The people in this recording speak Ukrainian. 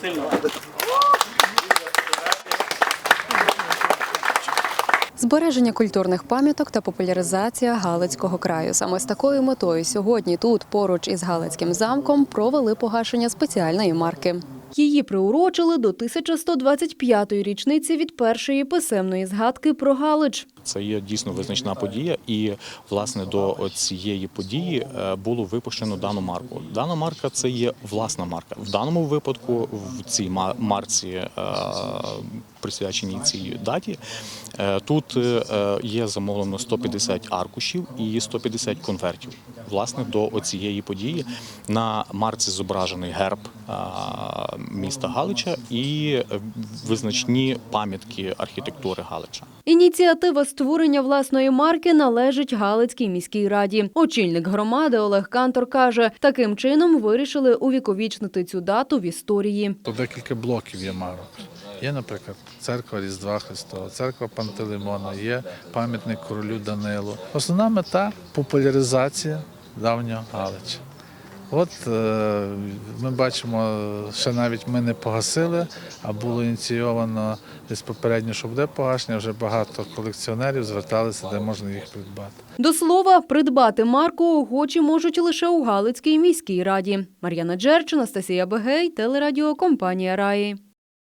Сильно. Збереження культурних пам'яток та популяризація Галицького краю. Саме з такою метою сьогодні тут, поруч із Галицьким замком, провели погашення спеціальної марки. Її приурочили до 1125-ї річниці від першої писемної згадки про Галич. Це є дійсно визначна подія, і власне до цієї події е, було випущено дану марку. Дана марка це є власна марка. В даному випадку в цій ма- марці, е, присвяченій цій даті, е, тут є замовлено 150 аркушів і 150 конвертів. Власне, до цієї події на марці зображений герб міста Галича і визначні пам'ятки архітектури Галича. Ініціатива створення власної марки належить Галицькій міській раді. Очільник громади Олег Кантор каже, таким чином вирішили увіковічнити цю дату в історії. То декілька блоків є марок. Є, наприклад, церква Різдва Христова, церква Пантелеймона, є пам'ятник королю Данилу. Основна мета популяризація давнього Галича. От е, ми бачимо, ще навіть ми не погасили, а було ініційовано десь попередньо, що буде погашення. Вже багато колекціонерів зверталися, де можна їх придбати. До слова, придбати марку охочі можуть лише у Галицькій міській раді. Мар'яна Джерч, Анастасія Бегей, телерадіокомпанія Раї.